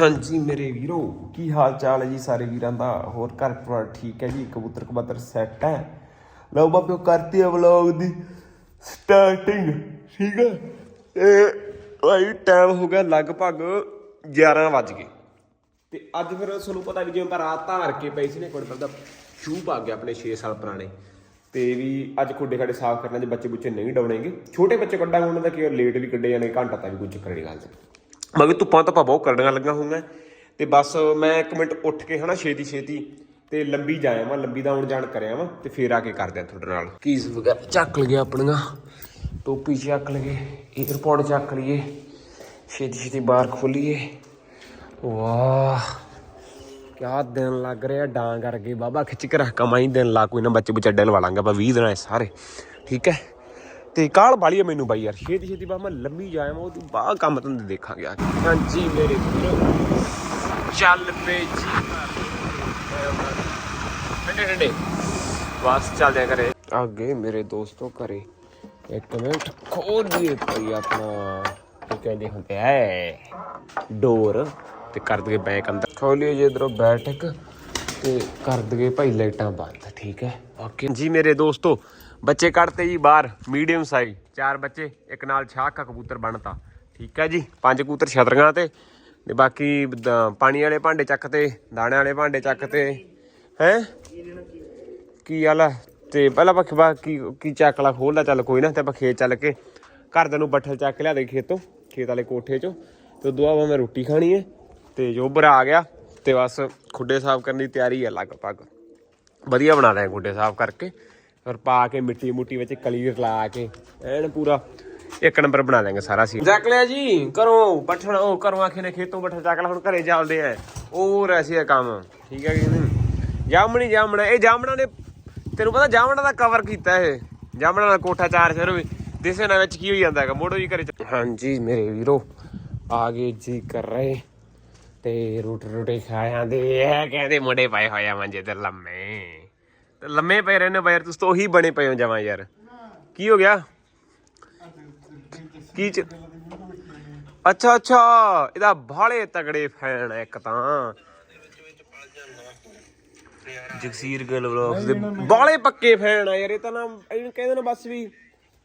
ਹਾਂਜੀ ਮੇਰੇ ਵੀਰੋ, ਕੀ ਹਾਲ ਚਾਲ ਹੈ ਜੀ ਸਾਰੇ ਵੀਰਾਂ ਦਾ? ਹੋਰ ਘਰ ਪਰਿਵਾਰ ਠੀਕ ਹੈ ਜੀ? ਕਬੂਤਰ ਕਬੂਤਰ ਸੈੱਟ ਹੈ? ਲਓ ਬਾਬਿਓ, ਕਰਤੀ ਹੈ ਵਲੌਗ ਦੀ ਸਟਾਰਟਿੰਗ ਠੀਕ ਹੈ? ਇਹ ਭਾਈ ਟਾਈਮ ਹੋ ਗਿਆ ਲਗਭਗ 11 ਵੱਜ ਗਏ। ਤੇ ਅੱਜ ਫਿਰ ਤੁਹਾਨੂੰ ਪਤਾ ਵੀ ਜਿਵੇਂ ਆਪਾਂ ਰਾਤ ਧਾਰ ਕੇ ਪਈ ਸੀ ਨੇ ਕੋਲ ਦਾ ਸ਼ੂਪ ਆ ਗਿਆ ਆਪਣੇ 6 ਸਾਲ ਪੁਰਾਣੇ। ਤੇ ਵੀ ਅੱਜ ਖੁੱਡੇ ਖਾਡੇ ਸਾਫ਼ ਕਰਨਾ ਜੇ ਬੱਚੇ ਬੁੱਚੇ ਨਹੀਂ ਡਾਉਣੇਗੇ। ਛੋਟੇ ਬੱਚੇ ਕੱਢਾਂਗੇ ਉਹਨਾਂ ਦਾ ਕੀ ਲੇਟ ਵੀ ਕੱਢੇ ਜਾਣੇ, ਘੰਟਾ ਤਾਂ ਵੀ ਕੋਈ ਚੱਕਰ ਨਹੀਂ ਗੱਲ ਮੈਂ ਵੀ ਧੁੱਪਾਂ ਧੁੱਪਾਂ ਬਹੁਤ ਕਰਨੀਆਂ ਲੱਗਾ ਹੋਊਗਾ ਤੇ ਬਸ ਮੈਂ ਇੱਕ ਮਿੰਟ ਉੱਠ ਕੇ ਹਨਾ ਛੇਤੀ ਛੇਤੀ ਤੇ ਲੰਬੀ ਜਾਇਆ ਵਾਂ ਲੰਬੀ ਦਾ ਆਉਣ ਜਾਣ ਕਰਿਆ ਵਾਂ ਤੇ ਫੇਰ ਆ ਕੇ ਕਰਦੇ ਆ ਤੁਹਾਡੇ ਨਾਲ। ਕੀਸ ਵਗੈਰਾ ਚੱਕ ਲਈਏ ਆਪਣੀਆਂ, ਟੋਪੀ ਚੱਕ ਲਈਏ ਏਅਰਪੋਰਟ ਚੱਕ ਲਈਏ, ਛੇਤੀ ਛੇਤੀ ਬਾਹਰ ਖੋਲੀਏ। ਵਾਹ, ਕਿਆ ਦਿਨ ਲੱਗ ਰਿਹਾ ਡਾਂਗ ਕਰਕੇ ਬਾਬਾ ਖਿੱਚ ਕੇ ਰੱਖ ਕਮਾਈ ਦਿਨ ਲਾ, ਕੋਈ ਨਾ ਬੱਚੇ ਬੁੱਚੇ ਅੱਡੇ ਲਵਾ ਲਾਂਗਾ, ਆਪਾਂ 20 ਦਿਨਾਂ ਸਾਰੇ। ਠੀਕ ਹੈ? ਤੇ ਕਾਲ ਬਾਲੀ ਮੈਨੂੰ ਬਾਈ ਯਾਰ। ਛੇਤੀ ਛੇਤੀ ਬਾ ਮੈਂ ਲੰਮੀ ਜਾਇਆ ਮੈਂ ਉਹਦੀ ਬਾਹ ਕੰਮ ਤੁਹਾਨੂੰ ਦੇਖਾਂਗੇ ਆ ਕੇ। ਹਾਂਜੀ ਮੇਰੇ ਵੀਰੋ। ਚੱਲ ਪੇ ਜੀ। ਠੰਡੇ ਠੰਡੇ। ਬਸ ਚੱਲਦਿਆ ਕਰੇ ਅੱਗੇ ਮੇਰੇ ਦੋਸਤੋ ਘਰੇ। ਇੱਕ ਮਿੰਟ ਖੋਲ ਦੀਏ ਭਾਈ ਆਪਣਾ। ਕੀ ਕਹਿੰਦੇ ਹੁੰਦੇ ਐ। ਡੋਰ। ਤੇ ਕਰ ਦਗੇ ਬੈਕ ਅੰਦਰ। ਖੋਲੀਏ ਜੇ ਇਧਰੋਂ ਬੈਠਕ। ਤੇ ਕਰ ਦਗੇ ਭਾਈ ਲਾਈਟਾਂ ਬੰਦ ਠੀਕ ਹੈ? ਓਕੇ। ਜੀ ਮੇਰੇ ਦੋਸਤੋ ਬੱਚੇ ਕੱਢਤੇ ਜੀ ਬਾਹਰ ਮੀਡੀਅਮ ਸਾਈਜ਼ ਚਾਰ ਬੱਚੇ, ਇੱਕ ਨਾਲ ਛਾਕਾ ਕਬੂਤਰ ਬਣਤਾ। ਠੀਕ ਹੈ ਜੀ, ਪੰਜ ਕਬੂਤਰ ਛਤਰੀਆਂ ਤੇ ਤੇ ਬਾਕੀ ਪਾਣੀ ਵਾਲੇ ਭਾਂਡੇ ਚੱਕ ਤੇ ਦਾਣੇ ਵਾਲੇ ਭਾਂਡੇ ਚੱਕ ਤੇ ਹੈ? ਕੀ ਹਾਲ ਤੇ ਪਹਿਲਾਂ ਆਪਾਂ ਖਵਾ ਕੀ ਚੱਕਲਾ ਚੱਕ ਲਾ ਖੋਲਦਾ ਚੱਲ ਕੋਈ ਨਾ, ਤੇ ਆਪਾਂ ਖੇਤ ਚੱਲ ਕੇ ਘਰਦਿਆਂ ਨੂੰ ਬੱਠਲ ਚੱਕ ਕੇ ਲਿਆ ਦੇ ਖੇਤੋਂ, ਖੇਤ ਵਾਲੇ ਕੋਠੇ ਚੋਂ। ਤੇ ਉਦੋਂ ਬਾਅਦ ਮੈਂ ਰੋਟੀ ਖਾਣੀ ਹੈ, ਤੇ ਜੋਬਰ ਆ ਗਿਆ, ਤੇ ਬਸ ਖੁੱਡੇ ਸਾਫ਼ ਕਰਨ ਦੀ ਤਿਆਰੀ ਹੈ ਲਗਭਗ। ਵਧੀਆ ਬਣਾ ਦਿਆਂ ਖੁੱਡੇ ਸਾਫ਼ ਕਰਕੇ। ਫਿਰ ਪਾ ਕੇ ਮਿੱਟੀ ਮੁੱਟੀ ਵਿੱਚ ਕਲੀ ਲਾ ਕੇ, ਐਨ ਪੂਰਾ। ਇੱਕ ਨੰਬਰ ਬਣਾ ਦੇਂਗੇ ਸਾਰਾ ਸੀ ਚੱਕ ਲਿਆ ਜੀ ਕਰੋ ਬੱਠਲ, ਉਹ ਕਰੋ ਆਖੇ ਨੇ ਖੇਤੋਂ ਬੱਠਲ ਚੱਕ ਲਿਆ ਹੁਣ ਘਰੇ ਚੱਲਦੇ ਆ ਉਹ ਐਸੀ ਹੈ ਕੰਮ। ਠੀਕ ਹੈ ਕਿ ਨਹੀਂ? ਜਾਮਣੀ, ਜਾਮਣਾ, ਇਹ ਜਾਮਣਾ ਨੇ, ਤੈਨੂੰ ਪਤਾ ਜਾਮਣਾ ਦਾ ਕਵਰ ਕੀਤਾ ਇਹ। ਜਾਮਣਾ ਦਾ ਕੋਠਾ ਚਾਰ ਫਿਰ ਵੀ, ਦਿਸੇ ਨਾ ਵਿੱਚ ਕੀ ਹੋਈ ਜਾਂਦਾ ਹੈਗਾ, ਮੋੜੋ ਜੀ ਘਰੇ ਹਾਂਜੀ ਮੇਰੇ ਵੀਰੋ, ਆ ਗਏ ਜੀ ਕਰ ਰਹੇ ਤੇ ਰੋਟੀ ਰੋਟੀ ਖਾ ਜਾਂਦੇ ਇਹ ਕਹਿੰਦੇ ਮੁੰਡੇ ਪਾਏ ਹੋਇਆ ਮੰਜੇ ਤੇ ਲੰਮੇ। ਤੇ ਲੰਮੇ ਪਏ ਰਹਿੰਦੇ ਬਾਈ ਯਾਰ, ਤੁਸੀਂ ਤਾਂ ਉਹੀ ਬਣੇ ਪਏ ਹੋ ਜਾਵਾਂ ਯਾਰ। ਕੀ ਹੋ ਗਿਆ? ਕੀ ਚ ਅੱਛਾ ਅੱਛਾ, ਇਹਦਾ ਬਾਹਲੇ ਤਗੜੇ ਫੈਨ ਆ ਇੱਕ ਤਾਂ। ਜਗਸੀਰ ਗਿੱਲ ਵਲੌਗਸ ਦੇ ਬਾਹਲੇ ਪੱਕੇ ਫੈਨ ਆ ਯਾਰ, ਇਹ ਤਾਂ ਨਾ ਇਹਨੂੰ ਕਹਿੰਦੇ ਨੇ ਬਸ ਵੀ,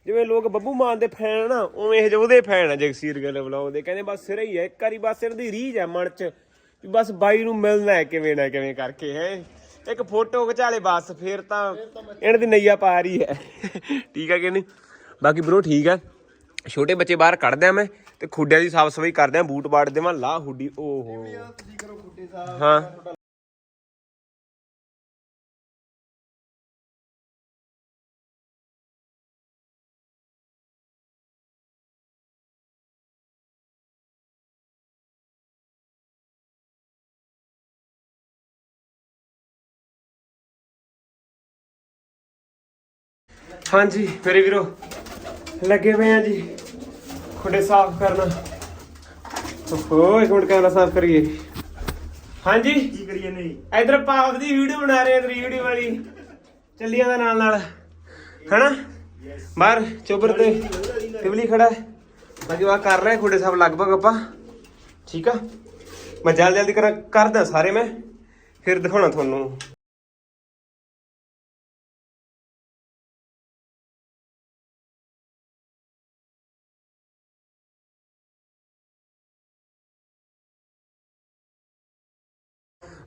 ਜਿਵੇਂ ਲੋਕ ਬੱਬੂ ਮਾਨ ਦੇ ਫੈਨ ਆ, ਉਵੇਂ ਇਹ ਉਹਦੇ ਫੈਨ ਆ ਜਗਸੀਰ ਗਿੱਲ ਵਲੌਗ ਦੇ। ਕਹਿੰਦੇ ਬਸ ਸਿਰ ਹੀ ਆ, ਇੱਕ ਵਾਰੀ ਬਸ ਇਹਦੀ ਰੀਝ ਆ ਮਨ ਚ ਬਸ ਬਾਈ ਨੂੰ ਮਿਲਣਾ ਹੈ ਕਿਵੇਂ ਨਾ ਕਿਵੇਂ ਕਰਕੇ, ਹੈ। ਇੱਕ ਫੋਟੋ ਖਿਚਾਲੇ ਬਸ ਫੇਰ ਤਾਂ ਇਹਨਾਂ ਦੀ ਨਈਆ ਪਾ ਰਹੀ ਹੈ। ਠੀਕ ਹੈ ਕਿ ਨਹੀਂ? ਬਾਕੀ ਬ్రో ਠੀਕ ਹੈ। ਛੋਟੇ ਬੱਚੇ ਬਾਹਰ ਕੱਢਦੇ ਆ ਮੈਂ ਤੇ ਖੁੱਡਿਆਂ ਦੀ ਸਾਫ਼ ਸਫ਼ਾਈ ਕਰਦੇ ਆ ਬੂਟ ਬਾੜ ਦੇਵਾਂ ਲਾ ਹੁੱਡੀ ਓਹੋ। ਹਾਂ। ਹਾਂਜੀ ਮੇਰੇ ਵੀਰੋ ਲੱਗੇ ਪਏ ਆ ਜੀ ਖੁੱਡੇ ਸਾਫ਼ ਕਰਨਾ। ਓਹੋ ਇੱਕ ਮਿੰਟ ਕੈਮਰਾ ਸਾਫ਼ ਕਰੀਏ। ਹਾਂਜੀ ਕੀ ਕਰੀਏ ਨਹੀਂ? ਇਧਰ ਪਾਪ ਦੀ ਵੀਡੀਓ ਬਣਾ ਰਹੇ ਆ ਤੇਰੀ ਵੀਡੀਓ ਵਾਲੀ। ਚੱਲੀਆਂ ਦਾ ਨਾਲ ਨਾਲ। ਹੈਨਾ? ਬਾਹਰ ਚੋਬਰ ਤੇ ਟਿਵਲੀ ਖੜਾ ਹੈ। ਬਾਕੀ ਵਾ ਕਰ ਰਹੇ ਖੁੱਡੇ ਸਾਫ਼ ਲਗਭਗ ਆਪਾਂ। ਠੀਕ ਆ? ਮੈਂ ਜਲਦੀ ਜਲਦੀ ਕਰ ਕਰਦਾ ਸਾਰੇ ਮੈਂ। ਫਿਰ ਦਿਖਾਉਣਾ ਤੁਹਾਨੂੰ।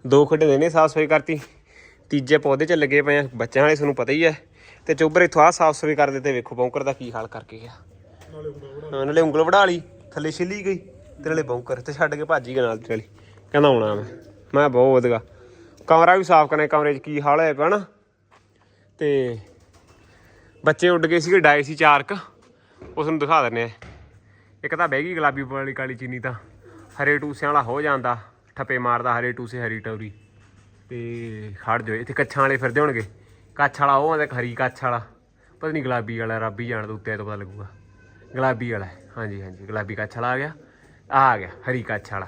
ਦੋ ਖੱਡੇ ਦੇ ਨੇ ਸਾਫ਼ ਸਫ਼ਾਈ ਕਰਤੀ। ਤੀਜੇ ਪੌਦੇ ਚ ਲੱਗੇ ਪਏ ਆ, ਬੱਚਿਆਂ ਵਾਲੇ ਤੁਹਾਨੂੰ ਪਤਾ ਹੀ ਹੈ ਤੇ ਚੋਬਰ ਇਥੋਂ ਆ ਸਾਫ਼ ਸਫ਼ਾਈ ਕਰ ਦਿੱਤੇ ਵੇਖੋ ਬੌਂਕਰ ਦਾ ਕੀ ਹਾਲ ਕਰਕੇ ਗਿਆ। ਨਾਲੇ ਉਂਗਲ ਵੜਾ ਲਈ, ਥੱਲੇ ਛਿੱਲੀ ਗਈ ਤੇ ਨਾਲੇ ਬੌਂਕਰ ਤੇ ਛੱਡ ਕੇ ਭੱਜ ਹੀ ਗਿਆ ਨਾਲ ਚਲੀ ਕਹਿੰਦਾ ਆਉਣਾ ਮੈਂ। ਮੈਂ ਬਹੁਤ ਵਧਗਾ ਕਮਰਾ ਵੀ ਸਾਫ਼ ਕਰਨਾ, ਕਮਰੇ 'ਚ ਕੀ ਹਾਲ ਹੋਇਆ ਪਿਆ ਨਾ। ਤੇ ਬੱਚੇ ਉੱਡ ਗਏ ਸੀਗੇ, ਡਾਏ ਸੀ ਚਾਰਕ ਉਸ ਨੂੰ ਦਿਖਾ ਦਿੰਨੇ ਆ। ਇੱਕ ਤਾਂ ਬਹਿ ਗਈ ਗੁਲਾਬੀ ਵਾਲੀ ਕਾਲੀ ਚੀਨੀ ਤਾਂ। ਹਰੇ ਟੂਸਿਆਂ ਵਾਲਾ ਹੋ ਜਾਂਦਾ। ਠੱਪੇ ਮਾਰਦਾ ਹਰੇ ਟੂਸੇ ਹਰੀ ਟੌਰੀ। ਤੇ ਖੜ ਜੋ ਇੱਥੇ ਕੱਛਾਂ ਵਾਲੇ ਫਿਰਦੇ ਹੋਣਗੇ। ਕੱਛ ਵਾਲਾ, ਉਹ ਆਂਦਾ ਹਰੀ ਕੱਛ ਵਾਲਾ। ਪਤਾ ਨਹੀਂ ਗੁਲਾਬੀ ਵਾਲਾ, ਰੱਬ ਹੀ ਜਾਣਦਾ ਉੱਤੇ ਤੋਂ ਪਤਾ ਲੱਗੂਗਾ। ਗੁਲਾਬੀ ਵਾਲਾ, ਹਾਂਜੀ ਹਾਂਜੀ, ਗੁਲਾਬੀ ਕੱਛ ਵਾਲਾ ਆ ਗਿਆ। ਆ ਆ ਗਿਆ, ਹਰੀ ਕੱਛ ਵਾਲਾ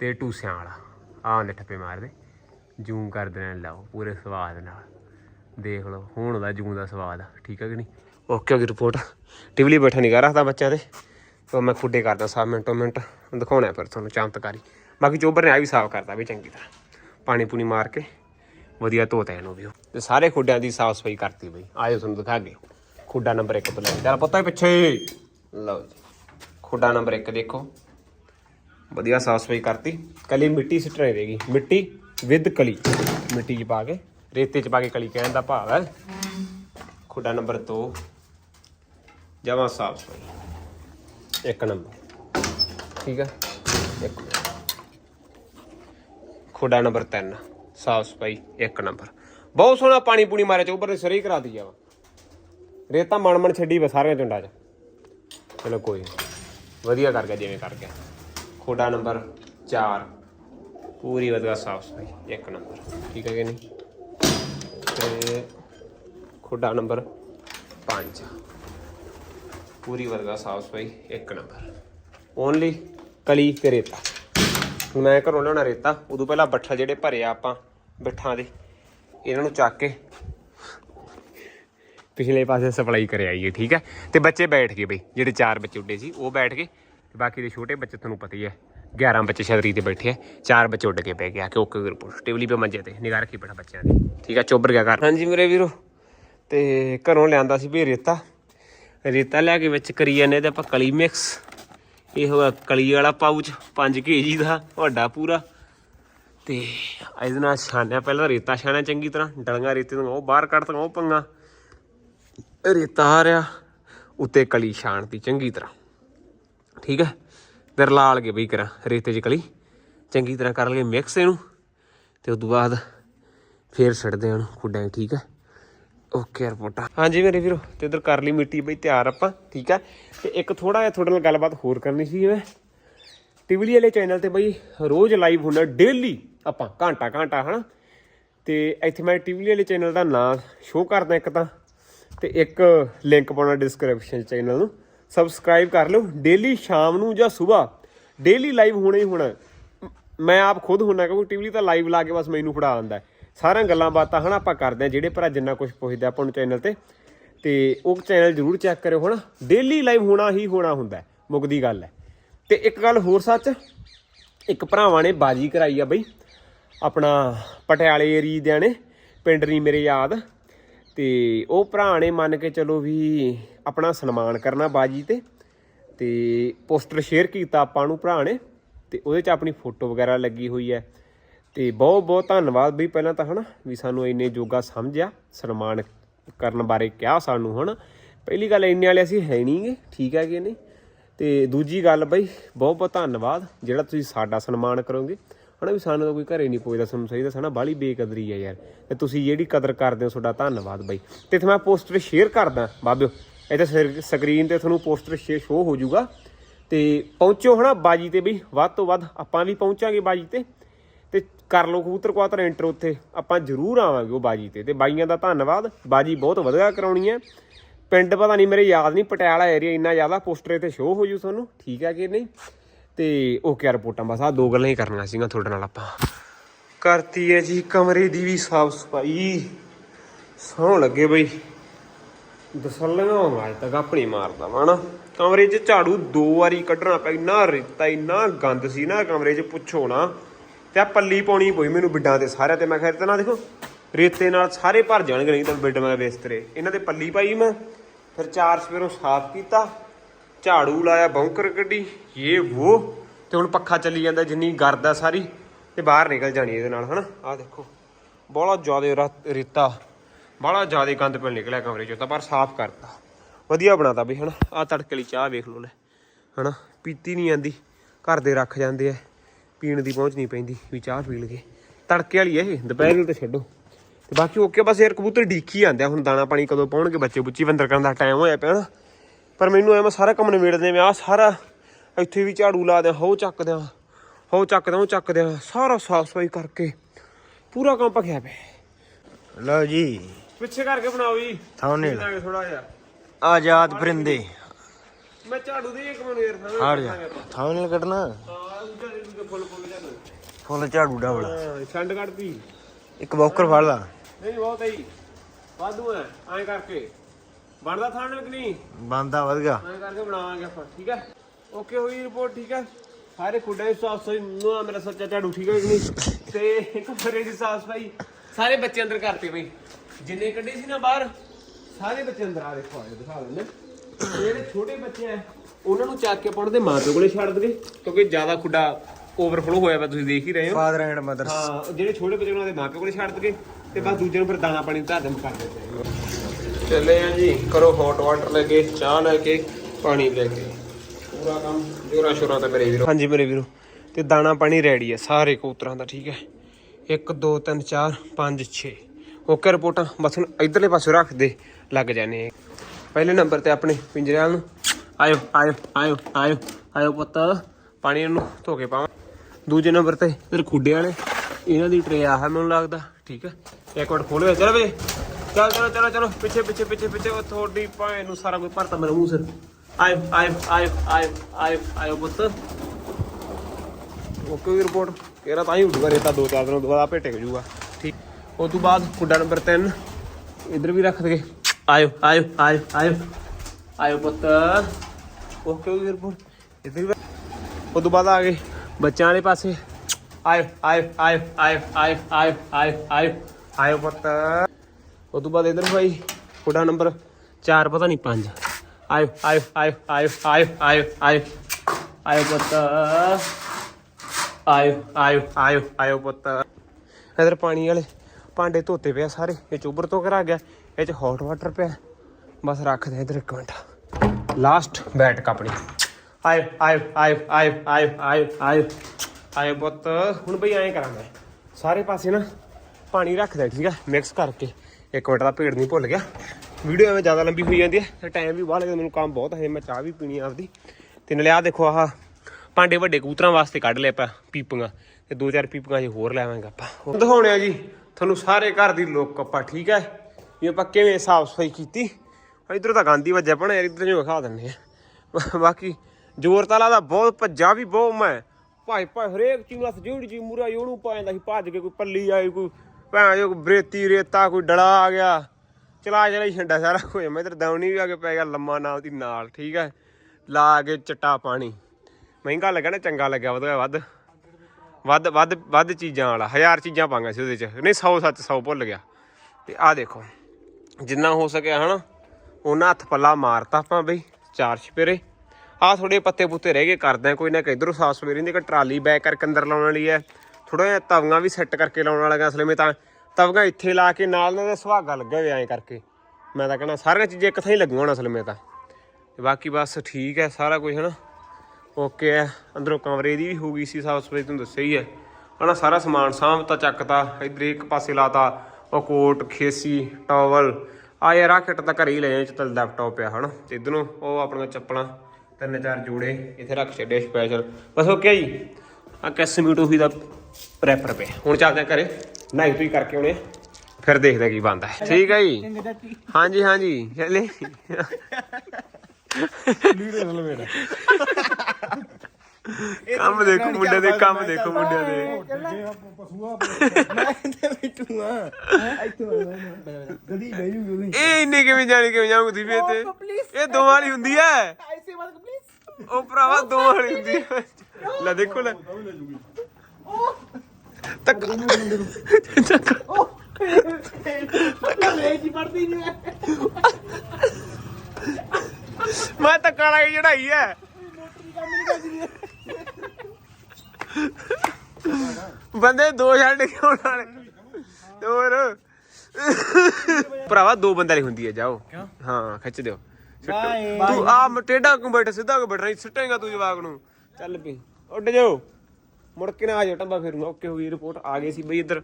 ਤੇ ਟੂਸਿਆਂ ਵਾਲਾ। ਆ ਆਂਦੇ ਠੱਪੇ ਮਾਰਦੇ। ਜੂਮ ਕਰ ਦੇਣਾ, ਲਾਓ ਪੂਰੇ ਸਵਾਦ ਨਾਲ। ਦੇਖ ਲਓ, ਹੁਣ ਦਾ ਜੂਮ ਦਾ ਸਵਾਦ ਆ, ਠੀਕ ਹੈ ਕਿ ਨਹੀਂ? ਓਕੇ ਹੋ ਗਈ ਰਿਪੋਰਟ। ਟਿਵਲੀ ਬੈਠਾ ਨਹੀਂ ਕਰ ਰੱਖਦਾ ਬੱਚਾ ਦੇ। ਤਾਂ ਮੈਂ ਖੁੱਡੇ ਕਰਦਾ ਸਾ ਮਿੰਟੋ ਮਿੰਟ। ਦਿਖਾਉਣਾ ਫਿਰ ਤੁਹਾਨੂੰ, ਚਮਤਕਾਰੀ। ਬਾਕੀ ਚੋਬਰ ਨੇ ਆ ਵੀ ਸਾਫ਼ ਕਰਤਾ ਵੀ ਚੰਗੀ ਤਰ੍ਹਾਂ। ਪਾਣੀ ਪੂਣੀ ਮਾਰ ਕੇ ਵਧੀਆ ਧੋਤਾ ਇਹਨੂੰ ਵੀ ਉਹ। ਤੇ ਸਾਰੇ ਖੁੱਡਿਆਂ ਦੀ ਸਾਫ਼ ਸਫ਼ਾਈ ਕਰਤੀ ਬਈ। ਆਇਓ ਤੁਹਾਨੂੰ ਦਿਖਾ ਕੇ ਖੁੱਡਾ ਨੰਬਰ 1 ਤੋਂ ਲੈ ਕੇ। ਤੇਰਾ ਪਤਾ ਪਿੱਛੇ। ਲਓ ਜੀ। ਖੁੱਡਾ ਨੰਬਰ 1 ਦੇਖੋ। ਵਧੀਆ ਸਾਫ਼ ਸਫ਼ਾਈ ਕਰਤੀ। ਕਲੀ ਮਿੱਟੀ ਸਿੱਟਣੀ ਰਹੇਗੀ। ਮਿੱਟੀ ਵਿਦ ਕਲੀ। ਮਿੱਟੀ 'ਚ ਪਾ ਕੇ, ਰੇਤੇ 'ਚ ਪਾ ਕੇ ਕਲੀ ਕਹਿਣ ਦਾ ਭਾਵ ਹੈ। ਖੁੱਡਾ ਨੰਬਰ 2 ਜਮਾ ਸਾਫ਼ ਸਫ਼ਾਈ। ਇੱਕ ਨੰਬਰ। ਠੀਕ ਹੈ ਇੱਕ ਖੁੱਡਾ ਨੰਬਰ 3 ਸਾਫ਼ ਸਫ਼ਾਈ, ਇੱਕ ਨੰਬਰ। ਬਹੁਤ ਸੋਹਣਾ ਪਾਣੀ ਪੂਣੀ ਮਾਰਿਆ ਚੋਬਰ ਨੇ ਸਿਰੇ ਹੀ ਕਰਾ ਦਈ ਵਾ। ਰੇਤਾ ਮਣ ਮਣ ਛੱਡੀ ਵਾ ਸਾਰਿਆਂ ਚੁੰਡਾਂ 'ਚ। ਚਲੋ ਕੋਈ ਵਧੀਆ ਕਰ ਗਿਆ, ਜਿਵੇਂ ਕਰ ਗਿਆ। ਖੋਡਾ ਨੰਬਰ 4 ਪੂਰੀ ਵਧੀਆ ਸਾਫ਼ ਸਫ਼ਾਈ, ਇੱਕ ਨੰਬਰ। ਠੀਕ ਹੈ ਕਿ ਨਹੀਂ? ਤੇ ਖੋਡਾ ਨੰਬਰ 5 ਪੂਰੀ ਵਧੀਆ ਸਾਫ਼ ਸਫ਼ਾਈ, ਇੱਕ ਨੰਬਰ। ਓਨਲੀ ਕਲੀ ਤੇ ਰੇਤਾ। ਮੈਂ ਘਰੋਂ ਲਿਆਉਣਾ ਰੇਤਾ ਉਦੋਂ ਪਹਿਲਾਂ ਬੱਠਲ ਜਿਹੜੇ ਭਰੇ ਆ ਆਪਾਂ ਬਿੱਠਾਂ ਦੇ ਇਹਨਾਂ ਨੂੰ ਚੱਕ ਕੇ ਪਿਛਲੇ ਪਾਸੇ ਸਪਲਾਈ ਕਰ ਆਈਏ ਠੀਕ ਹੈ? ਤੇ ਬੱਚੇ ਬੈਠ ਗਏ ਬਈ ਜਿਹੜੇ ਚਾਰ ਬੱਚੇ ਉੱਡੇ ਸੀ ਉਹ ਬੈਠ ਗਏ। ਤੇ ਬਾਕੀ ਦੇ ਛੋਟੇ ਬੱਚੇ ਤੁਹਾਨੂੰ ਪਤਾ ਹੀ ਹੈ 11 ਬੱਚੇ ਛਤਰੀ ਤੇ ਬੈਠੇ ਆ ਚਾਰ ਬੱਚੇ ਉੱਡ ਕੇ ਪੈ ਗਿਆ ਕਿ ਓਕੇ ਰਿਪੋਰਟ ਟੇਬਲੀ ਪੇ ਮੰਜੇ ਤੇ ਨਿਗਾਹ ਰੱਖੀ ਬੈਠਾ ਬੱਚਿਆਂ ਦੀ ਠੀਕ ਹੈ? ਚੋਬਰ ਗਿਆ ਕਰ ਹਾਂਜੀ ਮੇਰੇ ਵੀਰੋ ਤੇ ਘਰੋਂ ਲਿਆਂਦਾ ਸੀ ਵੀ ਰੇਤਾ ਰੇਤਾ ਲੈ ਕੇ ਵਿੱਚ ਕਰੀ ਜਾਂਦੇ ਤੇ ਆਪਾਂ ਕਲੀ ਮਿਕਸ। ਇਹ ਹੋਇਆ ਕਲੀ ਵਾਲਾ ਪਾਊਚ 5 ਕੇਜੀ ਦਾ ਵੱਡਾ ਪੂਰਾ। ਤੇ ਇਹਦੇ ਨਾਲ ਛਾਣਿਆ ਪਹਿਲਾਂ ਰੇਤਾ ਛਾਣਿਆ ਚੰਗੀ ਤਰ੍ਹਾਂ ਡਲੀਆਂ ਰੇਤੇ ਨੂੰ ਉਹ ਬਾਹਰ ਕੱਢ ਉਹ ਪੰਗਾ। ਰੇਤਾ ਆ ਰਿਹਾ ਉੱਤੇ ਕਲੀ ਛਾਣਤੀ ਚੰਗੀ ਤਰ੍ਹਾਂ। ਠੀਕ ਹੈ? ਫਿਰ ਲਾਲ ਕੇ ਬਈ ਕਰਾਂ ਰੇਤੇ 'ਚ ਕਲੀ। ਚੰਗੀ ਤਰ੍ਹਾਂ ਕਰ ਲਈਏ ਮਿਕਸ ਇਹਨੂੰ। ਤੇ ਉਸ ਤੋਂ ਬਾਅਦ ਫੇਰ ਛੱਡਦੇ ਹਾਂ ਖੁੱਡਾਂ 'ਚ, ਠੀਕ ਹੈ? ਓਕੇ ਰਿਪੋਰਟਾ ਹਾਂਜੀ ਮੇਰੇ ਵੀਰੋ, ਤੇ ਇਧਰ ਕਰ ਲਈ ਮਿੱਟੀ ਬਈ ਤਿਆਰ ਆਪਾਂ, ਠੀਕ ਹੈ ਤੇ ਇੱਕ ਥੋੜਾ ਜਿਹਾ ਤੁਹਾਡੇ ਨਾਲ ਗੱਲਬਾਤ ਹੋਰ ਕਰਨੀ ਸੀ ਮੈਂ। ਟਿਵਲੀ ਵਾਲੇ ਚੈਨਲ ਤੇ ਬਈ ਰੋਜ਼ ਲਾਈਵ ਹੁੰਦਾ ਡੇਲੀ ਆਪਾਂ, ਘੰਟਾ ਘੰਟਾ, ਹਨਾ? ਤੇ ਇੱਥੇ ਮੈਂ ਟਿਵਲੀ ਵਾਲੇ ਚੈਨਲ ਦਾ ਨਾਮ ਸ਼ੋਅ ਕਰਦਾ ਇੱਕ ਤਾਂ। ਤੇ ਇੱਕ ਲਿੰਕ ਪਾਉਣਾ ਡਿਸਕ੍ਰਿਪਸ਼ਨ ਚੈਨਲ ਨੂੰ। ਸਬਸਕ੍ਰਾਈਬ ਕਰ ਲਿਓ ਡੇਲੀ ਸ਼ਾਮ ਨੂੰ ਜਾਂ ਸਵੇਰ। ਡੇਲੀ ਲਾਈਵ ਹੋਣਾ ਹੀ ਹੋਣਾ। ਮੈਂ ਆਪ ਖੁਦ ਹੁੰਨਾ ਕਿਉਂਕਿ ਟਿਵਲੀ ਤਾਂ ਲਾਈਵ ਲਾ ਕੇ ਬਸ ਮੈਨੂੰ ਫੜਾ ਦਿੰਦਾ। ਸਾਰੀਆਂ ਗੱਲਾਂ ਬਾਤਾਂ ਹਨਾ ਆਪਾਂ ਕਰਦੇ ਆ ਜਿਹੜੇ ਭਰਾ ਜਿੰਨਾ ਕੁਝ ਪੁੱਛਦੇ ਆਪਾਂ ਨੂੰ ਚੈਨਲ ਤੇ। ਤੇ ਉਹ ਚੈਨਲ ਜਰੂਰ ਚੈੱਕ ਕਰਿਓ ਹਨਾ। ਡੇਲੀ ਲਾਈਵ ਹੋਣਾ ਹੀ ਹੋਣਾ ਹੁੰਦਾ ਹੈ। ਮੁੱਕਦੀ ਗੱਲ ਹੈ। ਤੇ ਇੱਕ ਗੱਲ ਹੋਰ ਸੱਚ, ਇੱਕ ਭਰਾਵਾਂ ਨੇ ਬਾਜੀ ਕਰਾਈ ਆ ਬਈ, ਆਪਣਾ ਪਟਿਆਲੇ ਏਰੀਏ ਦੇ ਨੇ, ਪਿੰਡ ਨਹੀਂ ਮੇਰੇ ਯਾਦ। ਤੇ ਉਹ ਭਰਾ ਨੇ ਮੰਨ ਕੇ ਚਲੋ ਵੀ ਆਪਣਾ ਸਨਮਾਨ ਕਰਨਾ ਬਾਜੀ ਤੇ। ਤੇ ਪੋਸਟਰ ਸ਼ੇਅਰ ਕੀਤਾ ਆਪਾਂ ਨੂੰ ਭਰਾ ਨੇ, ਤੇ ਉਹਦੇ 'ਚ ਆਪਣੀ ਫੋਟੋ ਵਗੈਰਾ ਲੱਗੀ ਹੋਈ ਹੈ। ਤੇ ਬਹੁਤ ਬਹੁਤ ਧੰਨਵਾਦ ਬਈ ਪਹਿਲਾਂ ਤਾਂ ਹਨਾ ਵੀ ਸਾਨੂੰ ਇੰਨੇ ਜੋਗਾ ਸਮਝਿਆ, ਸਨਮਾਨ ਕਰਨ ਬਾਰੇ ਕਿਹਾ ਸਾਨੂੰ ਹਨਾ। ਪਹਿਲੀ ਗੱਲ ਇੰਨੇ ਵਾਲੇ ਅਸੀਂ ਹੈ ਨਹੀਂਗੇ ਠੀਕ ਹੈ ਕਿ ਨਹੀਂ ਤੇ ਦੂਜੀ ਗੱਲ ਬਈ ਬਹੁਤ ਬਹੁਤ ਧੰਨਵਾਦ ਜਿਹੜਾ ਤੁਸੀਂ ਸਾਡਾ ਸਨਮਾਨ ਕਰੋਗੇ। ਹਨਾ ਵੀ ਸਾਨੂੰ ਤਾਂ ਕੋਈ ਘਰੇ ਨਹੀਂ ਪੁੱਛਦਾ ਤੁਹਾਨੂੰ ਸਹੀ ਦੱਸਣਾ ਬਾਲੀ ਬੇਕਦਰੀ ਹੈ ਯਾਰ। ਤੇ ਤੁਸੀਂ ਜਿਹੜੀ ਕਦਰ ਕਰਦੇ ਹੋ ਤੁਹਾਡਾ ਧੰਨਵਾਦ ਬਈ। ਤੇ ਇੱਥੇ ਮੈਂ ਪੋਸਟਰ ਸ਼ੇਅਰ ਕਰਦਾ, ਬਾਬਿਓ। ਇੱਥੇ ਸਕਰੀਨ ਤੇ ਤੁਹਾਨੂੰ ਪੋਸਟਰ ਸ਼ੇਅਰ ਸ਼ੋ ਹੋ ਜਾਊਗਾ। ਤੇ ਪਹੁੰਚੋ ਹਨਾ ਬਾਜੀ ਤੇ ਬਈ, ਵੱਧ ਤੋਂ ਵੱਧ ਆਪਾਂ ਵੀ ਪਹੁੰਚਾਂਗੇ ਬਾਜੀ ਤੇ। ਤੇ ਕਰ ਲਓ ਕਬੂਤਰ ਕੁਆਤਰ ਐਂਟਰ ਉੱਥੇ। ਆਪਾਂ ਜ਼ਰੂਰ ਆਵਾਂਗੇ ਉਹ ਬਾਜੀ ਤੇ। ਤੇ ਬਾਈਆਂ ਦਾ ਧੰਨਵਾਦ। ਬਾਜੀ ਬਹੁਤ ਵਧੀਆ ਕਰਾਉਣੀ ਹੈ। ਪਿੰਡ ਪਤਾ ਨਹੀਂ ਮੇਰੇ ਯਾਦ ਨਹੀਂ, ਪਟਿਆਲਾ ਏਰੀਆ ਇੰਨਾ ਜ਼ਿਆਦਾ ਪੋਸਟਰ ਤੇ ਸ਼ੋਅ ਹੋ ਜੂ ਤੁਹਾਨੂੰ। ਠੀਕ ਹੈ ਕਿ ਨਹੀਂ? ਤੇ ਓਕੇ ਰਿਪੋਰਟਾਂ, ਬਸ ਆ ਦੋ ਗੱਲਾਂ ਹੀ ਕਰਨੀਆਂ ਸੀਗੀਆਂ ਤੁਹਾਡੇ ਨਾਲ ਆਪਾਂ। ਕਰਤੀ ਹੈ ਜੀ ਕਮਰੇ ਦੀ ਵੀ ਸਾਫ਼ ਸਫ਼ਾਈ। ਸੌਣ ਲੱਗੇ ਬਈ। ਦਸੱਲੀਆਂ ਅੱਜ ਤੱਕ ਆਪਣੀ ਮਾਰਦਾ ਵਾ ਨਾ। ਕਮਰੇ 'ਚ ਝਾੜੂ ਦੋ ਵਾਰੀ ਕੱਢਣਾ ਪਿਆ। ਇੰਨਾ ਰੇਤਾ, ਇੰਨਾ ਗੰਦ ਸੀ ਨਾ ਕਮਰੇ 'ਚ, ਪੁੱਛੋ ਨਾ। ਤੇ ਆ ਪੱਲੀ ਪਾਉਣੀ ਪਈ ਮੈਨੂੰ ਬਿੱਡਾਂ ਤੇ ਸਾਰਿਆਂ ਤੇ। ਮੈਂ ਖੈਰ ਤਾਂ ਨਾ ਦੇਖੋ, ਰੇਤੇ ਨਾਲ ਸਾਰੇ ਭਰ ਜਾਣਗੇ ਨਹੀਂ ਤਾਂ ਬਿੱਡ ਮੈਂ ਬਿਸਤਰੇ। ਇਹਨਾਂ ਤੇ ਪੱਲੀ ਪਾਈ ਮੈਂ, ਫਿਰ ਚਾਰ ਸਵੇਰੋਂ ਸਾਫ਼ ਕੀਤਾ, ਝਾੜੂ ਲਾਇਆ, ਬੌਂਕਰ ਕੱਢੀ ਇਹ ਉਹ ਤੇ ਹੁਣ ਪੱਖਾ ਚੱਲੀ ਜਾਂਦਾ, ਜਿੰਨੀ ਗਰਦ ਆ ਸਾਰੀ, ਤੇ ਬਾਹਰ ਨਿਕਲ ਜਾਣੀ ਇਹਦੇ ਨਾਲ, ਹਨਾ? ਆਹ ਦੇਖੋ ਬਹੁਤ ਜ਼ਿਆਦਾ ਰੇਤਾ, ਬੜਾ ਜ਼ਿਆਦਾ ਗੰਦ ਪਿਲ ਨਿਕਲਿਆ ਕਮਰੇ ਚੋਂ, ਤਾਂ ਪਰ ਸਾਫ਼ ਕਰਤਾ। ਵਧੀਆ ਬਣਾਤਾ ਬਈ, ਹਨਾ? ਆ ਤੜਕੇ ਲਈ ਚਾਹ ਵੇਖ ਲਓ ਲੈ, ਹਨਾ? ਪੀਤੀ ਨਹੀਂ ਜਾਂਦੀ, ਘਰ ਦੇ ਰੱਖ ਜਾਂਦੇ ਆ। ਪੀਣ ਦੀ ਪਹੁੰਚ ਨਹੀਂ ਪੈਂਦੀ ਵੀ ਚਾਹ ਪੀ ਲਗੇ ਤੜਕੇ ਵਾਲੀ ਇਹ ਦੁਪਹਿਰ ਨੂੰ ਤਾਂ ਛੱਡੋ। ਤੇ ਬਾਕੀ ਓਕੇ ਬਸ ਯਾਰ ਕਬੂਤਰ ਡੀਕੀ ਆਂਦੇ ਆ ਹੁਣ ਦਾਣਾ ਪਾਣੀ ਕਦੋਂ ਪਾਉਣਗੇ ਬੱਚੇ ਬੁੱਚੀ ਬੰਦਰ ਕਰਨ ਦਾ ਟਾਈਮ ਹੋਇਆ ਪਿਆ ਨਾ। ਪਰ ਮੈਨੂੰ ਐ ਮੈਂ ਸਾਰਾ ਕੰਮ ਨਿਬੇੜਦੇ ਮੈਂ ਆ ਸਾਰਾ। ਇੱਥੇ ਵੀ ਝਾੜੂ ਲਾ ਦਿਆਂ ਹੋ ਚੱਕ ਦਿਆਂ ਹੋ ਚੱਕ ਦਿਆਂ ਉਹ ਚੱਕ ਦਿਆਂ ਸਾਰਾ ਸਾਫ਼ ਸਫ਼ਾਈ ਕਰਕੇ ਪੂਰਾ ਕੰਮ ਭਖਿਆ ਪਿਆ। ਲਓ ਜੀ। ਪਿੱਛੇ ਕਰਕੇ ਬਣਾਓ ਜੀ। ਥੰਬਨੇਲ ਥੋੜਾ ਜਿਹਾ। ਆਜ਼ਾਦ ਪਰਿੰਦੇ ਮੈਂ ਝਾੜੂ ਦੇ ਇੱਕ ਯਾਰ ਸਾਨੂੰ ਹਾੜ ਜਾ। ਕੱਢਣਾ? ਹਾਂ ਉੱਜਾ ਦੇ ਦੂਜੇ ਫੁੱਲ ਫੁੱਲ ਜਾਣ ਫੁੱਲ ਝਾੜੂ ਡਾਵਲਾ ਹਾਂ ਛੰਡ ਕੱਢਦੀ ਇੱਕ ਬੌਕਰ ਫੜ ਲਾ। ਨਹੀਂ ਬਹੁਤ ਹੈ ਵਾਧੂ ਹੈ ਐਂ ਕਰਕੇ। ਬਣਦਾ ਥਾਣ ਕਿ ਨਹੀਂ? ਬੰਦਾ ਵਧ ਗਿਆ ਐਂ ਕਰਕੇ ਬਣਾਵਾਂਗੇ ਆਪਾਂ ਠੀਕ ਹੈ? ਓਕੇ ਹੋਈ ਰਿਪੋਰਟ ਠੀਕ ਹੈ? ਸਾਰੇ ਕੁੱਡੇ ਦੀ ਸਾਫ਼ ਸਫ਼ਾਈ ਨੂੰ ਮੇਰਾ ਸੱਚਾ ਝਾੜੂ ਠੀਕ ਹੈ ਕਿ ਨਹੀਂ? ਤੇ ਕਮਰੇ ਦੀ ਸਾਫ਼ ਸਫ਼ਾਈ ਸਾਰੇ ਬੱਚੇ ਅੰਦਰ ਕਰਤੇ ਬਈ। ਜਿੰਨੇ ਕੱਢੇ ਸੀ ਨਾ ਬਾਹਰ ਸਾਰੇ ਬੱਚੇ ਅੰਦਰ ਆ ਦੇਖੋ ਆ ਦਿਖਾ ਦਿੰਦੇ। ਜਿਹੜੇ ਛੋਟੇ ਬੱਚੇ ਆ ਉਹਨਾਂ ਨੂੰ ਚੱਕ ਕੇ ਪਾਉਣ ਦੇ ਮਾਂ ਪਿਓ ਕੋਲੇ ਛੱਡ ਦਗੇ ਕਿਉਂਕਿ ਜ਼ਿਆਦਾ ਖੁੱਡਾ ਓਵਰਫਲੋ ਹੋਇਆ ਵਾ ਤੁਸੀਂ ਦੇਖ ਹੀ ਰਹੇ ਹੋ। ਫਾਦਰ ਐਂਡ ਮਦਰ ਹਾਂ ਜਿਹੜੇ ਛੋਟੇ ਬੱਚੇ ਉਹਨਾਂ ਦੇ ਮਾਂ ਪਿਓ ਕੋਲੇ ਛੱਡ ਦਗੇ ਤੇ ਬਸ ਦੂਜੇ ਨੂੰ ਫਿਰ ਦਾਣਾ ਪਾਣੀ ਧਰ ਦੇ ਕਰ ਦਿੰਦੇ ਚੱਲੇ ਆ ਜੀ ਕਰੋ ਹੌਟ ਵਾਟਰ ਲੈ ਕੇ ਚਾਹ ਲੈ ਕੇ ਪਾਣੀ ਲੈ ਕੇ। ਪੂਰਾ ਕੰਮ ਜੋਰਾਂ ਸ਼ੋਰਾਂ ਤੇ ਮੇਰੇ ਵੀਰੋ। ਹਾਂਜੀ ਮੇਰੇ ਵੀਰੋ ਤੇ ਦਾਣਾ ਪਾਣੀ ਰੈਡੀ ਹੈ ਸਾਰੇ ਕਬੂਤਰਾਂ ਦਾ ਠੀਕ ਹੈ? 1 2 3 4 5 6 ਓਕੇ ਰਿਪੋਰਟਾਂ ਬਸ ਹੁਣ ਇਧਰਲੇ ਪਾਸੇ ਰੱਖ ਦੇ ਲੱਗ ਜਾਣੇ। ਪਹਿਲੇ ਨੰਬਰ ਤੇ ਆਪਣੇ ਪਿੰਜਰਿਆਂ ਨੂੰ। ਆਇਓ ਆਇਓ ਆਇਓ ਆਇਓ ਆਇਓ ਪੁੱਤ, ਪਾਣੀ ਨੂੰ ਧੋ ਕੇ ਪਾਵਾਂ। ਦੂਜੇ ਨੰਬਰ ਤੇ ਇਧਰ ਖੁੱਡੇ ਵਾਲੇ, ਇਹਨਾਂ ਦੀ ਟਰੇ ਆ ਹੈ ਮੈਨੂੰ ਲੱਗਦਾ, ਠੀਕ ਹੈ? ਇੱਕ ਮਿੰਟ ਖੋਲੋ ਚਲ ਵੇ ਚਲ, ਚਲੋ ਚਲੋ ਚਲੋ, ਪਿੱਛੇ ਪਿੱਛੇ ਪਿੱਛੇ ਪਿੱਛੇ, ਉਹ ਤੁਹਾਡੀ ਭਾਵੇਂ ਨੂੰ ਸਾਰਾ ਕੁਝ ਭਰਤਾ ਮੇਰਾ ਮੂੰਹ ਸਿਰ। ਆਇਓ ਆਇਓ ਆਇਓ ਆਇਓ ਆਇਓ ਆਇਓ ਪੁੱਤ। ਓਕੇ ਵੀ ਰਿਪੋਰਟ ਕਿਹੜਾ ਤਾਂ ਹੀ ਉੱਡੂਗਾ ਰੇਤਾ ਦੋ ਚਾਰ ਦਿਨਾਂ ਤੋਂ ਬਾਅਦ ਆਪੇ ਟਿਕ ਜੂਗਾ ਠੀਕ। ਉਸ ਤੋਂ ਬਾਅਦ ਖੁੱਡਾ ਨੰਬਰ 3 ਇਧਰ ਵੀ ਰੱਖ ਦਗੇ ਆਇਓ ਆਇਓ ਆਇਓ ਆਇਓ ਆਇਓ ਪੁੱਤ ਓਕੇ ਵੀ ਰਿਪੋਰਟ ਇਧਰ ਵੀ ਉਸ ਤੋਂ ਬਾਅਦ ਆ ਗਏ ਬੱਚਿਆਂ ਵਾਲੇ ਪਾਸੇ ਆਇਓ ਆਇਓ ਆਇਓ ਆਇਓ ਆਇਓ ਆਇਓ ਆਇਓ ਆਇਓ ਆਇਓ ਪੁੱਤ ਉਸ ਤੋਂ ਬਾਅਦ ਇਧਰ ਭਾਈ ਖੁੱਡਾ ਨੰਬਰ 4 ਪਤਾ ਨਹੀਂ 5 ਆਇਓ ਆਇਓ ਆਇਓ ਆਇਓ ਆਇਓ ਆਇਓ ਆਇਓ ਆਇਓ ਪੁੱਤ ਆਇਓ ਆਇਓ ਆਇਓ ਆਇਓ ਪੁੱਤ ਇਧਰ ਪਾਣੀ ਵਾਲੇ ਭਾਂਡੇ ਧੋਤੇ ਪਿਆ ਸਾਰੇ ਇਹ ਚੁੱਬਰ ਤੋਂ ਕਰਾ ਗਿਆ ਇਹ ਚ ਹੌਟ ਵਾਟਰ ਪਿਆ। ਬਸ ਰੱਖ ਦੇ ਇਧਰ ਇੱਕ ਮਿੰਟ। ਲਾਸਟ ਬੈਟ ਆਪਣੀ ਆਏ ਆਏ ਆਏ ਆਏ ਆਏ ਆਏ ਆਏ ਆਏ ਬੁੱਤ ਹੁਣ ਬਈ ਐਂ ਕਰਾਂ ਮੈਂ ਸਾਰੇ ਪਾਸੇ ਨਾ ਪਾਣੀ ਰੱਖ ਦੇ, ਠੀਕ ਆ? ਮਿਕਸ ਕਰਕੇ। ਇੱਕ ਮਿੰਟ ਦਾ ਭੇੜ ਨਹੀਂ ਭੁੱਲ ਗਿਆ। ਵੀਡੀਓ ਐਵੇਂ ਜ਼ਿਆਦਾ ਲੰਬੀ ਹੋਈ ਜਾਂਦੀ ਹੈ ਤੇ ਟਾਈਮ ਵੀ ਬਾਹਰ ਲੱਗਦਾ ਮੈਨੂੰ ਕੰਮ ਬਹੁਤ ਹੈ ਮੈਂ ਚਾਹ ਵੀ ਪੀਣੀ ਆਪਦੀ। ਤੇ ਨਾਲੇ ਆਹ ਦੇਖੋ, ਆਹ ਭਾਂਡੇ ਵੱਡੇ ਕੂਤਰਾਂ ਵਾਸਤੇ ਕੱਢ ਲਿਆ ਆਪਾਂ, ਪੀਪੀਆਂ। ਤੇ ਦੋ ਚਾਰ ਪੀਪੀਆਂ ਜੇ ਹੋਰ ਲੈਵਾਂਗੇ ਆਪਾਂ। ਦਿਖਾਉਣੇ ਆ ਜੀ, ਤੁਹਾਨੂੰ ਸਾਰੇ ਘਰ ਦੀ ਲੋਕ ਆਪਾਂ, ਠੀਕ ਹੈ ਵੀ ਆਪਾਂ ਕਿਵੇਂ ਸਾਫ਼ ਸਫ਼ਾਈ ਕੀਤੀ। ਇਧਰ ਤਾਂ ਗਾਂਧੀ ਵੱਜਿਆ ਪਣਾ ਯਾਰ ਇਧਰ ਨੂੰ ਵਿਖਾ ਦਿੰਨੇ ਆ। ਬਾਕੀ ਜ਼ੋਰ ਤਾਲਾ ਦਾ ਬਹੁਤ ਭੱਜਾ ਵੀ ਬਹੁਤ ਮੈਂ। ਭਾਈ ਭਾਈ, ਹਰੇਕ ਚੀਜ਼ ਵਾਸਤੇ ਜਿਹੜੀ ਚੀਜ਼ ਮੂਰਾ ਉਹਨੂੰ ਪਾ ਜਾਂਦਾ ਸੀ, ਭੱਜ ਕੇ ਕੋਈ ਪੱਲੀ ਆਈ, ਕੋਈ ਭੈਣ ਜੋ ਬਰੇਤੀ ਰੇਤਾ, ਕੋਈ ਡਲਾ ਆ ਗਿਆ। ਚਲਾ ਚਲਾ ਹੀ ਛੰਡਾ ਸਾਰਾ ਕੁਝ। ਮੈਂ ਇਧਰ ਦੌਣੀ ਵੀ ਆ ਕੇ ਪੈ ਗਿਆ ਲੰਮਾ ਨਾਲ ਦੀ ਨਾਲ, ਠੀਕ ਹੈ ਲਾ ਕੇ ਚਟਾ ਪਾਣੀ। ਮਹਿੰਗਾ ਲੱਗਾ ਨਾ ਚੰਗਾ ਲੱਗਿਆ ਵਧਿਆ ਵੱਧ। ਵੱਧ ਵੱਧ ਵੱਧ ਚੀਜ਼ਾਂ ਵਾਲਾ, ਹਜ਼ਾਰ ਚੀਜ਼ਾਂ ਪਾਈਆਂ ਸੀ ਉਹਦੇ ਚ। ਨਹੀਂ 100 ਸੱਚ 100 ਭੁੱਲ ਗਿਆ। ਤੇ ਆਹ ਦੇਖੋ। ਜਿੰਨਾ ਹੋ ਸਕਿਆ ਹਨਾ, ਉਹਨਾਂ ਹੱਥ ਪੱਲਾ ਮਾਰਤਾ ਆਪਾਂ ਬਈ, ਚਾਰ ਛਪੇਰੇ। ਆਹ ਥੋੜੇ ਪੱਤੇ ਪੁੱਤੇ ਰਹਿ ਗਏ ਕਰਦੇ ਆ ਕੋਈ ਨਾ ਕਿਧਰੋਂ ਸਾਫ਼ ਸਵੇਰੀ ਦੀ ਕਿ ਟਰਾਲੀ ਬੈਕ ਕਰਕੇ ਅੰਦਰ ਲਾਉਣ ਵਾਲੀ ਹੈ। ਥੋੜਾ ਜਿਹਾ ਤਵੀਆਂ ਵੀ ਸੈੱਟ ਕਰਕੇ ਲਾਉਣ ਵਾਲਾ ਅਸਲੇ ਮੇ ਤਾਂ, ਤਵੀਆਂ ਇੱਥੇ ਲਾ ਕੇ ਨਾਲ ਨਾਲ ਸੁਹਾਗਾ ਲੱਗਿਆ ਹੋਇਆ ਐਂ ਕਰਕੇ। ਮੈਂ ਤਾਂ ਕਹਿੰਦਾ ਸਾਰੀਆਂ ਚੀਜ਼ਾਂ ਇੱਕ ਥਾਂ ਹੀ ਲੱਗੂਆਂ ਹੁਣ ਅਸਲ ਮੇ ਤਾਂ। ਤੇ ਬਾਕੀ ਬਸ ਠੀਕ ਹੈ ਸਾਰਾ ਕੁਝ, ਹਨਾ। ਓਕੇ ਹੈ, ਅੰਦਰੋਂ ਕਮਰੇ ਦੀ ਵੀ ਹੋ ਗਈ ਸੀ, ਸਾਫ਼ ਸਫ਼ਾਈ ਤੁਹਾਨੂੰ ਦੱਸਿਆ ਹੀ ਹੈ। ਹਨਾ, ਸਾਰਾ ਸਮਾਨ ਸਾਂਭਤਾ ਚੱਕਤਾ, ਇਧਰ ਇੱਕ ਪਾਸੇ ਲਾਤਾ। ਉਹ ਕੋਟ, ਖੇਸੀ, ਟਾਵਲ। ਆ ਯਾਰ ਆ ਕਿੱਟ ਤਾਂ ਘਰੇ ਹੀ ਲੈ ਜਾਏ ਚੱਲ ਲੈਪਟਾਪ ਪਿਆ ਹਨਾ? ਤੇ ਇਧਰ ਉਹ ਆਪਣੀਆਂ ਚੱਪਲਾਂ, ਤਿੰਨ ਚਾਰ ਜੋੜੇ, ਇੱਥੇ ਰੱਖ ਛੱਡੇ ਸਪੈਸ਼ਲ ਬਸ ਓਕੇ ਜੀ। ਆ ਕੈਸਮੀਟ ਉਹੀ ਦਾ ਪ੍ਰੈਫਰ ਪਿਆ। ਹੁਣ ਚੱਲਦੇ ਆ ਘਰੇ। ਨਾਈ ਧੋਈ ਕਰਕੇ ਆਉਣੇ ਫਿਰ ਦੇਖਦੇ ਕੀ ਬਣਦਾ ਠੀਕ ਹੈ ਜੀ? ਹਾਂਜੀ ਹਾਂਜੀ। ਚੱਲੇ। ਕੰਮ ਦੇਖੋ ਮੁੰਡੇ ਦੇ ਕੰਮ ਦੇਖੋ ਮੁੰਡਿਆਂ ਦੇ। ਇਹ ਇੰਨੇ ਕਿਵੇਂ ਜਾਣੀ ਕਿਵੇਂ ਜਾਊਂਗੀ ਤੁਸੀਂ ਵੀ ਇੱਥੇ? ਇਹ ਦੋ ਵਾਲੀ ਹੁੰਦੀ ਐ। ਉਹ ਭਰਾਵਾ ਦੋ ਵਾਲੀ ਹੁੰਦੀ ਐ। ਲੈ ਦੇਖੋ ਲੈ। ਤੱਕ ਮੈਂ ਤਾਂ ਕਾਲਾ ਹੀ ਚੜਾਈ ਐ। ਬੰਦੇ ਦੋ ਛੱਡ ਕੇ ਆਉਣ ਵਾਲੇ। ਹੋਰ। ਭਰਾਵਾ ਦੋ ਬੰਦੇ ਵਾਲੀ ਹੁੰਦੀ ਹੈ ਜਾਓ। ਹਾਂ ਖਿੱਚ ਦਿਓ। ਤੂੰ ਆ ਟੇਡਾ ਕਿਉਂ ਬੈਠਾ ਸਿੱਧਾ ਕਿਉਂ ਬੈਠਾ? ਨਹੀਂ ਸਿੱਟੇਗਾ ਤੂੰ ਜਵਾਕ ਨੂੰ। ਚੱਲ ਪਈ ਉੱਡ ਜਾਓ। ਮੁੜ ਕੇ ਨਾ ਆ ਜਾਓ ਟੰਬਾ ਫੇਰੂਗਾ। ਓਕੇ ਹੋ ਗਈ ਰਿਪੋਰਟ ਆ ਗਈ ਸੀ ਬਈ ਇੱਧਰ।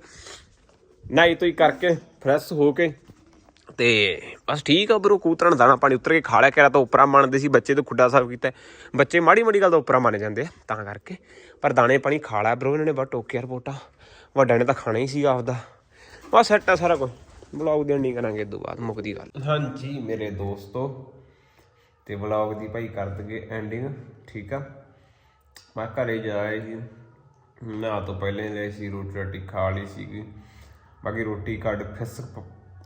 ਨਾਈ ਤੋਈ ਕਰਕੇ ਫਰੈਸ਼ ਹੋ ਕੇ। ਤੇ ਬਸ ਠੀਕ ਆ ਬਰੋ ਕੂਤਰਾਂ ਨੂੰ ਦਾਣਾ ਪਾਣੀ ਉਤਰ ਕੇ ਖਾ ਲਿਆ ਕਰਾ ਤਾਂ ਉਪਰਾ ਮੰਨਦੇ ਸੀ, ਬੱਚੇ ਤੋਂ ਖੁੱਡਾ ਸਾਫ਼ ਕੀਤਾ ਬੱਚੇ ਮਾੜੀ ਮਾੜੀ ਗੱਲ ਦਾ ਉਪਰਾ ਮੰਨ ਜਾਂਦੇ ਆ, ਤਾਂ ਕਰਕੇ। ਪਰ ਦਾਣੇ ਪਾਣੀ ਖਾ ਲਿਆ ਬਰੋ ਇਹਨਾਂ ਨੇ ਬਸ ਟੋਕਿਆ ਰਿਪੋਰਟਾਂ। ਵੱਡਿਆਂ ਨੇ ਤਾਂ ਖਾਣਾ ਹੀ ਸੀਗਾ ਆਪਦਾ। ਬਸ ਸੈੱਟ ਆ ਸਾਰਾ ਕੁਝ ਬਲੌਗ ਦੇਣ ਨਹੀਂ ਕਰਾਂਗੇ ਤੋਂ ਬਾਅਦ, ਮੁੱਕਦੀ ਗੱਲ। ਹਾਂਜੀ, ਮੇਰੇ ਦੋਸਤੋ। ਤੇ ਵਲੌਗ ਦੀ ਭਾਈ ਕਰ ਦਗੇ ਐਂਡਿੰਗ ਠੀਕ ਆ? ਮੈਂ ਘਰੇ ਜਾਇਆ ਸੀ। ਨਾ ਤੋਂ ਪਹਿਲੇ ਗਏ ਸੀ, ਰੋਟੀ ਰਾਟੀ ਖਾ ਲਈ ਸੀਗੀ। ਬਾਕੀ ਰੋਟੀ ਕੱਢ ਫਿਸ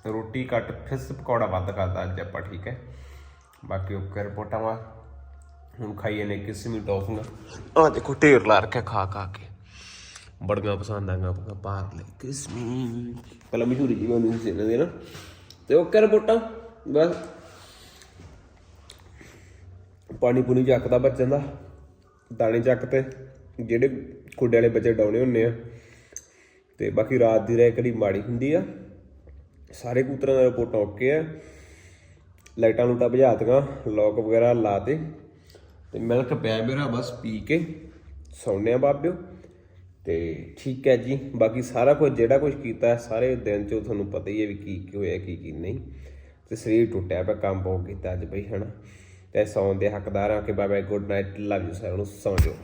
ਰੋਟੀ ਕੱਟ ਫਿਸ ਪਕੌੜਾ ਵੱਧ ਕਰਦਾ ਅੱਜ ਆਪਾਂ ਠੀਕ ਹੈ। ਬਾਕੀ ਓਕੇ ਰਿਪੋਰਟਾਂ ਵਾ। ਹੁਣ ਖਾਈਏ ਨੇ ਕਿਸਮੀ ਟੌਫੀਆਂ ਆ ਦੇਖੋ, ਢੇਰ ਲਾ ਰੱਖਿਆ ਖਾ ਖਾ ਕੇ। ਬੜੀਆਂ ਪਸੰਦ ਆਂਗਾ ਪਾਕ ਲੈ ਕਿਸਮੀ ਪਹਿਲਾਂ ਮਸ਼ਹੂਰੀ ਜੀ ਮੈਨੂੰ ਸੀ ਇਹਨਾਂ ਦੀ ਨਾ। ਤੇ ਉਹ ਕਰ ਬਸ। ਪਾਣੀ ਪੂਣੀ ਚੱਕਦਾ ਬੱਚਿਆਂ ਦਾ। ਦਾਣੇ ਚੱਕ ਤੇ ਜਿਹੜੇ ਖੁੱਡੇ ਵਾਲੇ ਬੱਚੇ ਡਾਉਣੇ ਹੁੰਨੇ ਆ। ਤੇ ਬਾਕੀ ਰਾਤ ਦੀ ਰਹਿ ਕਦੀ ਮਾੜੀ ਹੁੰਦੀ ਆ। ਸਾਰੇ ਕੂਤਰਾਂ ਦਾ ਰਿਪੋਰਟ ਓਕੇ ਆ ਲਾਈਟਾਂ ਲੂਟਾਂ ਬੁਝਾਤੀਆਂ ਲੋਕ ਵਗੈਰਾ ਲਾਤੇ ਤੇ ਮਿਲਕ ਪਿਆ ਮੇਰਾ, ਬਸ ਪੀ ਕੇ ਸੌਂਨੇ ਆ ਬਾਬਿਓ। ਤੇ ਠੀਕ ਹੈ ਜੀ, ਬਾਕੀ ਸਾਰਾ ਕੁਝ ਜਿਹੜਾ ਕੁਝ ਕੀਤਾ ਸਾਰੇ ਦਿਨ 'ਚੋਂ ਤੁਹਾਨੂੰ ਪਤਾ ਹੀ ਹੈ ਵੀ ਕੀ ਕੀ ਹੋਇਆ, ਕੀ ਕੀ ਨਹੀਂ। ਤੇ ਸਰੀਰ ਟੁੱਟਿਆ ਪਿਆ, ਕੰਮ ਬਹੁਤ ਕੀਤਾ ਅੱਜ ਬਈ, ਹਨਾ। ਤੇ ਸੌਣ ਦੇ ਹੱਕਦਾਰ ਆ ਕਿ ਬਾਬਾ ਗੁੱਡ ਨਾਈਟ ਲਵ ਯੂ ਸਾਰਿਆਂ ਨੂੰ, ਸੌਂ ਜਾਓ।